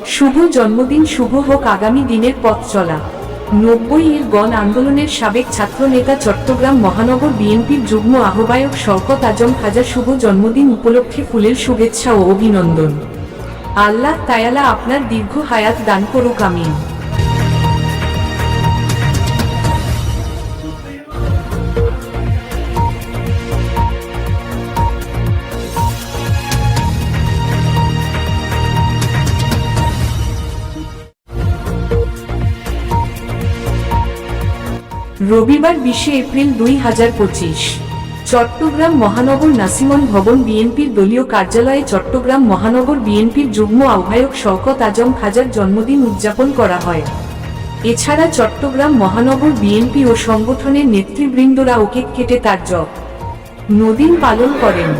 শুভ জন্মদিন, শুভ হোক আগামী দিনের পথ চলা। নব্বই এর গণ আন্দোলনের সাবেক ছাত্রনেতা চট্টগ্রাম মহানগর বিএনপির যুগ্ম আহ্বায়ক শওকত আজম খাজা শুভ জন্মদিন উপলক্ষে ফুলের শুভেচ্ছা ও অভিনন্দন। আল্লাহ তায়ালা আপনার দীর্ঘ হায়াত দান করুক, আমিন। রবিবার বিশে এপ্রিল দুই হাজার পঁচিশ। চট্টগ্রাম মহানগর নাসিমন ভবন বিএনপির দলীয় কার্যালয়ে চট্টগ্রাম মহানগর বিএনপির যুগ্ম আহ্বায়ক শওকত আজম খাজার জন্মদিন উদযাপন করা হয়। এছাড়া চট্টগ্রাম মহানগর বিএনপি ও সংগঠনের নেতৃবৃন্দরা ওকে কেটে তার জব। নদীন পালন করেন।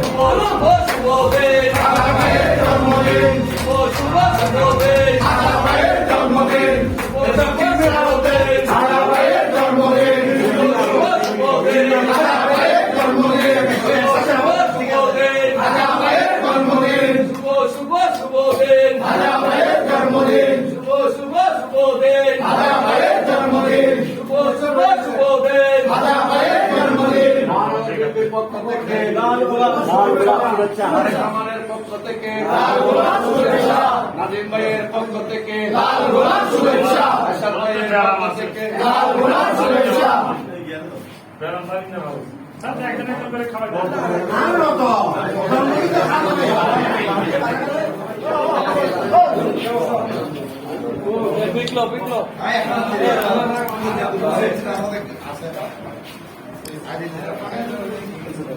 পক্ষ থেকে লাল গোলাপ শুভেচ্ছা আমাদের পক্ষ থেকে লাল গোলাপ শুভেচ্ছা নাদিম ভাইয়ের পক্ষ থেকে লাল গোলাপ শুভেচ্ছা আশাদ ভাইয়ের পক্ষ থেকে লাল গোলাপ শুভেচ্ছা বিপ্লব বিপ্লব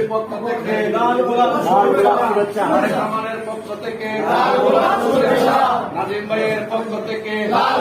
মানবীর পক্ষ থেকে আমাদের পক্ষ থেকে নাদিম ভাইয়ের পক্ষ থেকে লাল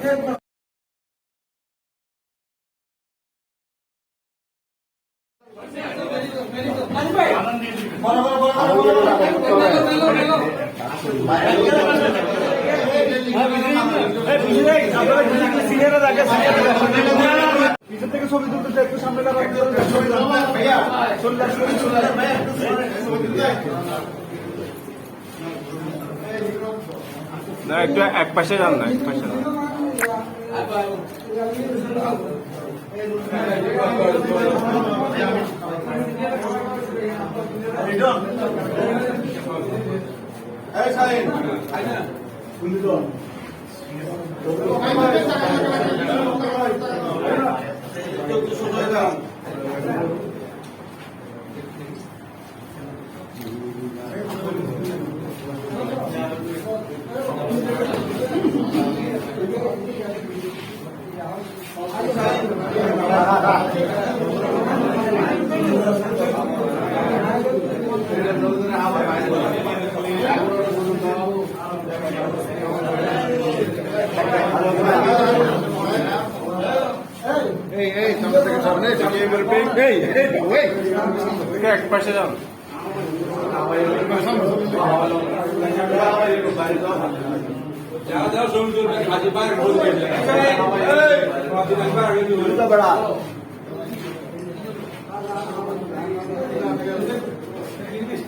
ভাইয়ের পক্ষ থেকে ছবি তুলতে একটু সামনে দাঁড়ান না একটু এক পাশে যান না এক পাশে যান। এই এই সামনে থেকে থেকে এক পাশে যান যারা যারা শ্রমিক করবেন কাজে বাইরে বলবেন